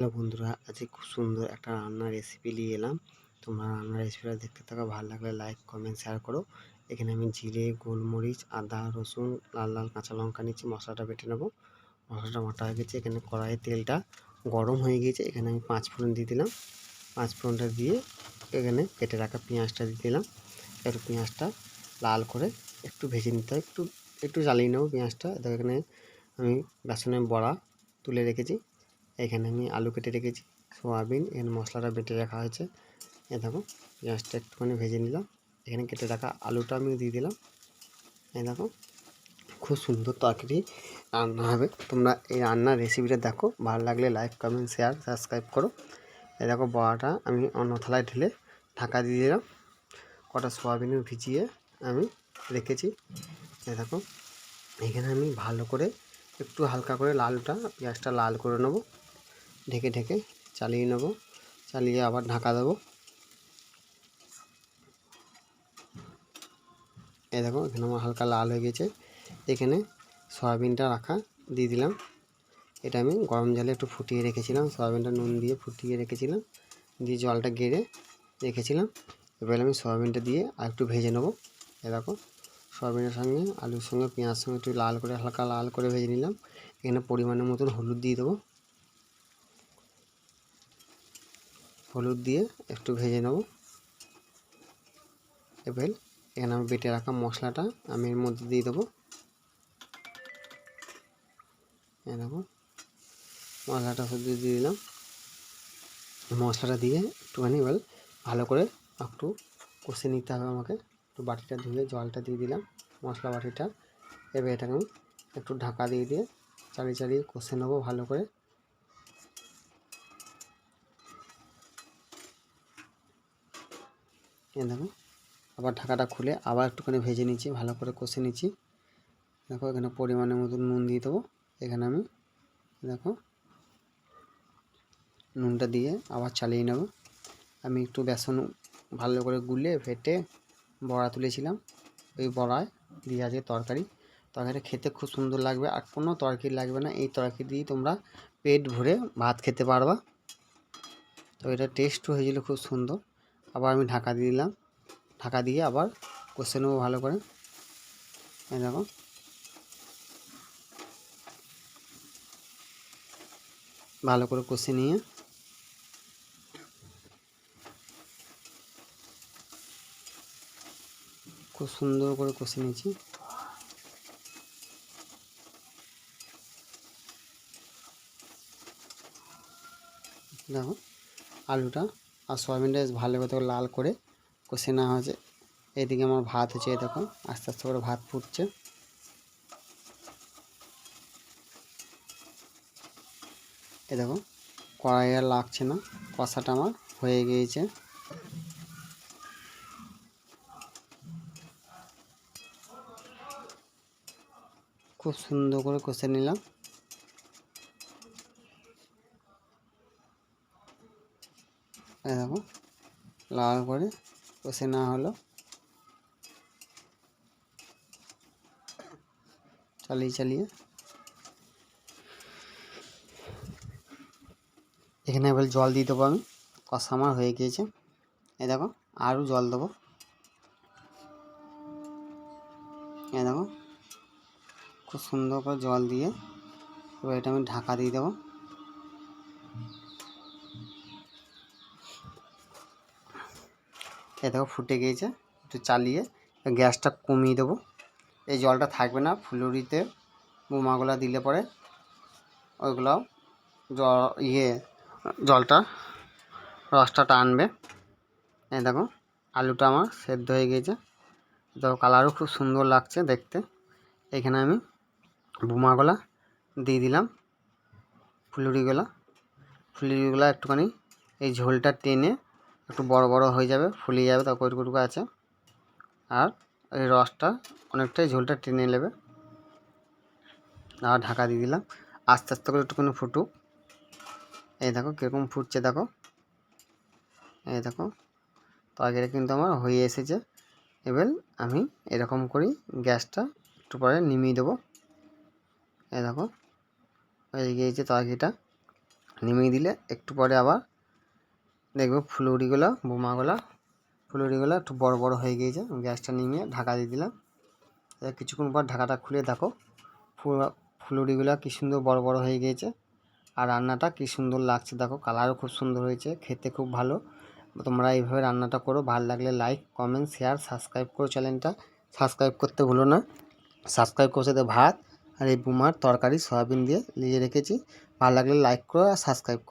Hello বন্ধুরা, আজকে খুব সুন্দর একটা রান্নার রেসিপি নিয়ে এলাম। তোমরা রান্নার রেসিপিটা দেখতে থাকো, ভালো লাগলে লাইক কমেন্ট শেয়ার করো। এখানে আমি জিরে, গোলমরিচ, আদা, রসুন, লাল লাল, কাঁচা লঙ্কা নিচ্ছি মশলাটা বেটে নেব। মশলাটা মোটা হয়ে গেছে, এখানে কড়াইয়ে তেলটা গরম হয়ে গিয়েছে, এখানে আমি পাঁচ ফোড়ন দিয়ে দিলাম। পাঁচ ফোড়নটা দিয়ে এখানে কেটে রাখা পেঁয়াজটা দিয়ে দিলাম। একটু পেঁয়াজটা লাল করে একটু ভেজে নিতে হয় একটু একটু জ্বালিয়ে নেব পেঁয়াজটা। এখানে আমি বেসনের বড়া তুলে রেখেছি। এখানে আমি আলু কেটে রেখেছি, সোয়াবিন, এখানে মশলাটা বেটে রাখা হয়েছে। এ দেখো পেঁয়াজটা একটুখানি ভেজে নিলাম। এখানে কেটে রাখা আলুটা আমি দিয়ে দিলাম। এই দেখো, খুব সুন্দর তরকারি রান্না হবে। তোমরা এই রান্নার রেসিপিটা দেখো, ভালো লাগলে লাইক কমেন্ট শেয়ার সাবস্ক্রাইব করো। এ দেখো, বড়াটা আমি অন্য থালায় ঢেলে ঢাকা দিয়ে দিলাম। কটা সোয়াবিনও ভিজিয়ে আমি রেখেছি। এ দেখো, এখানে আমি ভালো করে একটু হালকা করে লালটা, পেঁয়াজটা লাল করে নেব। ঢেকে ঢেকে চালিয়ে নেব। চালিয়ে আবার ঢাকা দেবো। এই দেখো, এখানে আমার হালকা লাল হয়ে গেছে। এখানে সয়াবিনটা রাখা দিয়ে দিলাম। এটা আমি গরম জলে একটু ফুটিয়ে রেখেছিলাম। সয়াবিনটা নুন দিয়ে ফুটিয়ে রেখেছিলাম। দিয়ে জলটা গেড়ে রেখেছিলাম। এবার আমি সয়াবিনটা দিয়ে আর একটু ভেজে নেব। এ দেখো, সয়াবিনের সঙ্গে আলুর সঙ্গে পেঁয়াজ সঙ্গে একটু লাল করে, হালকা লাল করে ভেজে নিলাম। এখানে পরিমাণের মতন হলুদ দিয়ে দেবো। হলুদ দিয়ে একটু ভেজে নেব। এবার এখানে আমি বেটে রাখা মশলাটা আমি এর মধ্যে দিয়ে দেবো। দেখো, মশলাটা শুধু দিয়ে দিলাম। মশলাটা দিয়ে একটুখানি এবার ভালো করে একটু কষে নিতে হবে আমাকে। একটু বাটিটা ধুয়ে জলটা দিয়ে দিলাম মশলা বাটিটা। এবার এটাকে আমি একটু ঢাকা দিয়ে দিয়ে চালিয়ে চালিয়ে কষে নেব ভালো করে। এ দেখো আবার ঢাকাটা খুলে আবার একটুখানি ভেজে নিচ্ছি, ভালো করে কষে নিচ্ছি। দেখো, এখানে পরিমাণের মতো নুন দিয়ে দেবো। এখানে আমি, দেখো, নুনটা দিয়ে আবার চালিয়ে নেব। আমি একটু বেসন ভালো করে গুলে ফেটে বড়া তুলেছিলাম। ওই বড়ায় দিয়ে আছে তরকারি। তরকারিটা খেতে খুব সুন্দর লাগবে আর কোনো তরকারি লাগবে না। এই তরকারি দিয়ে তোমরা পেট ভরে ভাত খেতে পারবা। তো এটা টেস্টও হয়েছিল খুব সুন্দর। আবার আমি ঢাকা দিয়ে দিলাম। ঢাকা দিয়ে আবার কষে নেব ভালো করে। দেখো। ভালো করে কষে নিয়ে। খুব সুন্দর করে কষে নিয়েছি। দেখো, আলুটা আর সয়াবিনটা ভালো করে লাল করে কষে নেওয়া হয়েছে। এইদিকে আমার ভাত হচ্ছে দেখো, আস্তে আস্তে করে ভাত ফুটছে। এ দেখো কড়াই আর লাগছে না, কষাটা আমার হয়ে গিয়েছে। খুব সুন্দর করে কষে নিলাম। দেখো লাল করে কষে না হলো। চালিয়ে চালিয়ে। এখানে এবার জল দিয়ে দেবো আমি। কষা আমার হয়ে গিয়েছে। এই দেখো, আরও জল দেবো। এই দেখো, খুব সুন্দর করে জল দিয়ে এবার এটা আমি ঢাকা দিয়ে দেবো। এ দেখো ফুটে গিয়েছে, একটু চালিয়ে গ্যাসটা কমিয়ে দেবো। এই জলটা থাকবে না, ফুলুরিতে বোমাগুলো দিলে পরে ওইগুলো জ ইয়ে জলটা, রসটা টানবে। এই দেখো, আলুটা আমার সেদ্ধ হয়ে গিয়েছে। দেখো কালারও খুব সুন্দর লাগছে দেখতে। এখানে আমি বোমাগুলা দিয়ে দিলাম, ফুলুরিগুলা। ফুলুরিগুলো একটুখানি এই ঝোলটা টেনে একটু বড় বড় হয়ে যাবে, ফুলিয়ে যাবে তারপর ওইটুকু আছে। আর এই রসটা অনেকটাই ঝোলটা টেনে নেবে। আর ঢাকা দিয়ে দিলাম। আস্তে আস্তে করে একটুখানি ফুটুক। এই দেখো কীরকম ফুটছে, দেখো। এই দেখো। তরকারি কিন্তু আমার হয়ে এসেছে। এবার আমি এরকম করি গ্যাসটা একটু পরে নিমিয়ে দেবো। এই দেখো। হয়ে গিয়েছে তরকারিটা। নিমিয়ে দিলে একটু পরে আবার দেখবে ফুলুরিগুলো, বোমাগুলো। ফুলুরিগুলো একটু বড় বড় হয়ে গিয়েছে গ্যাসটা নিয়ে ঢাকা দিয়ে দিলাম। কিছুক্ষণ পর ঢাকাটা খুলে দেখো ফুলুরিগুলো কী সুন্দর বড় বড় হয়ে গিয়েছে। আর রান্নাটা কী সুন্দর লাগছে দেখো, কালারও খুব সুন্দর হয়েছে, খেতে খুব ভালো। তোমরা এইভাবে রান্নাটা করো, ভালো লাগলে লাইক কমেন্ট শেয়ার সাবস্ক্রাইব করো চ্যানেলটা সাবস্ক্রাইব করতে ভুলো না। সাবস্ক্রাইব করছে তো ভাত আর এই বুমার তরকারি, সয়াবিন দিয়ে নিয়ে রেখেছি। ভালো লাগলে লাইক করো আর সাবস্ক্রাইব করো।